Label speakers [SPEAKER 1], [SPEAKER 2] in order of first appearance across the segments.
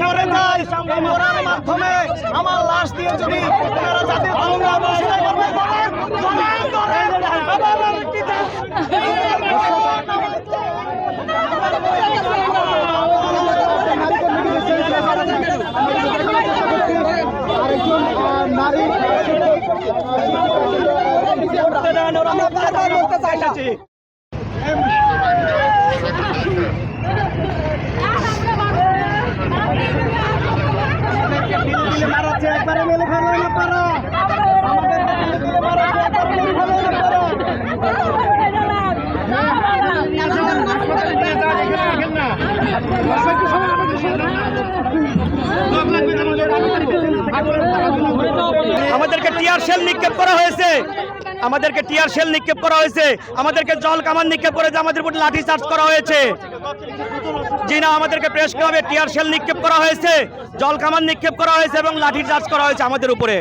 [SPEAKER 1] মরে যায় এই মরার মাধ্যমে আমার লাশ দিয়ে যদি ঘোষণা আমার দেশ- একবারে মেলে মেলে ফেলেন আপনারা। আমাদেরকে টিয়ার সেল নিক্ষেপ করা হয়েছে। আমাদেরকে টিয়ার সেল নিক্ষেপ করা হয়েছে। আমাদেরকে জল কামান নিক্ষেপ করেছে। আমাদের উপর লাঠি চার্জ করা হয়েছে। জি না, আমাদেরকে প্রেস ক্লাবে টিয়ার সেল নিক্ষেপ করা হয়েছে, জল কামান নিক্ষেপ করা হয়েছে এবং লাঠি চার্জ করা হয়েছে আমাদের উপরে।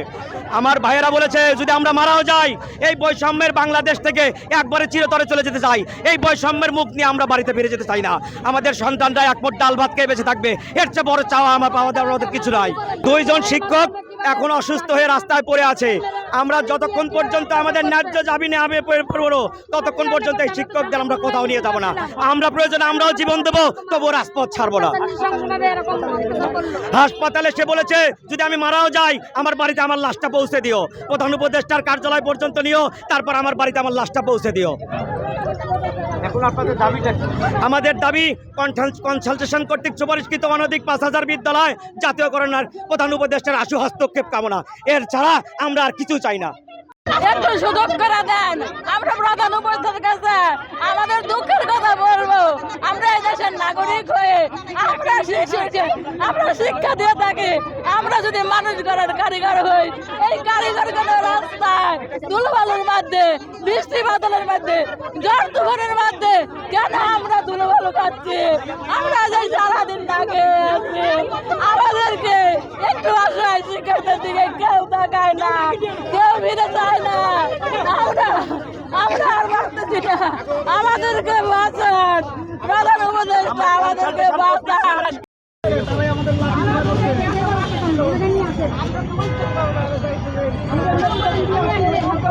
[SPEAKER 1] আমার ভাইয়েরা বলেছে, যদি আমরা মারাও যাই, এই বৈষম্যের বাংলাদেশ থেকে একবারে চিরতরে চলে যেতে চাই। এই বৈষম্যের মুখ নিয়ে আমরা বাড়িতে ফিরে যেতে চাই না। আমাদের সন্তানরা এক মোট ডাল ভাত খেয়ে বেঁচে থাকবে। এর চেয়ে বড় চাওয়া আমার পাওয়া দেওয়ার কিছু নাই। দুইজন শিক্ষক এখন অসুস্থ হয়ে রাস্তায় পড়ে আছে। আমরা যতক্ষণ পর্যন্ত আমাদের ন্যায্য দাবি নিয়ে আমি পড়ব ততক্ষণ পর্যন্ত এই শিক্ষকদের আমরা কোথাও নিয়ে যাব না। আমরা প্রয়োজনে আমরাও জীবন দেবো তবু রাজপথ ছাড়বো না। হাসপাতালে সে বলেছে, যদি আমি মারাও যাই, আমার বাড়িতে আমার লাশটা পৌঁছে দিও। প্রধান উপদেষ্টার কার্যালয় পর্যন্ত নিও, তারপর আমার বাড়িতে আমার লাশটা পৌঁছে দিও। আমাদের দাবি কনসালটেশন কর্তৃক সুপারিশকৃত অনধিক পাঁচ হাজার বিদ্যালয় জাতীয়করণের প্রধান উপদেষ্টার আশু হস্তক্ষেপ কামনা। এর ছাড়া আমরা আর কিছু চাই না।
[SPEAKER 2] একটু সুযোগ করে দেন। আমরা প্রধান উপস্থিত কাছে আমাদের দুঃখের কথা বলব। আমরা এই দেশের নাগরিক হয়ে আমরা শিশুকে আমরা শিক্ষা দিয়ে থাকি। আমরা যদি মানুষ গড়ার কারিগর হই এই কারিগরগুলো রাস্তায় ধুলোবালুর মধ্যে বৃষ্টি বাদলের মধ্যে, ঝড় তুফানের মধ্যে কেন আমরা ধুলোবালু খাচ্ছি আমরা যে সারাদিন আছি, আমাদেরকে একটু আশায় শিক্ষার্থীর দিকে কেউ তাকায় না, কেউ ফিরে চায় না। আমরা আমরা আর বাঁচতেছি না, আমাদেরকে বাঁচান। প্রধান উপদেষ্টা, আমাদেরকে বাঁচান।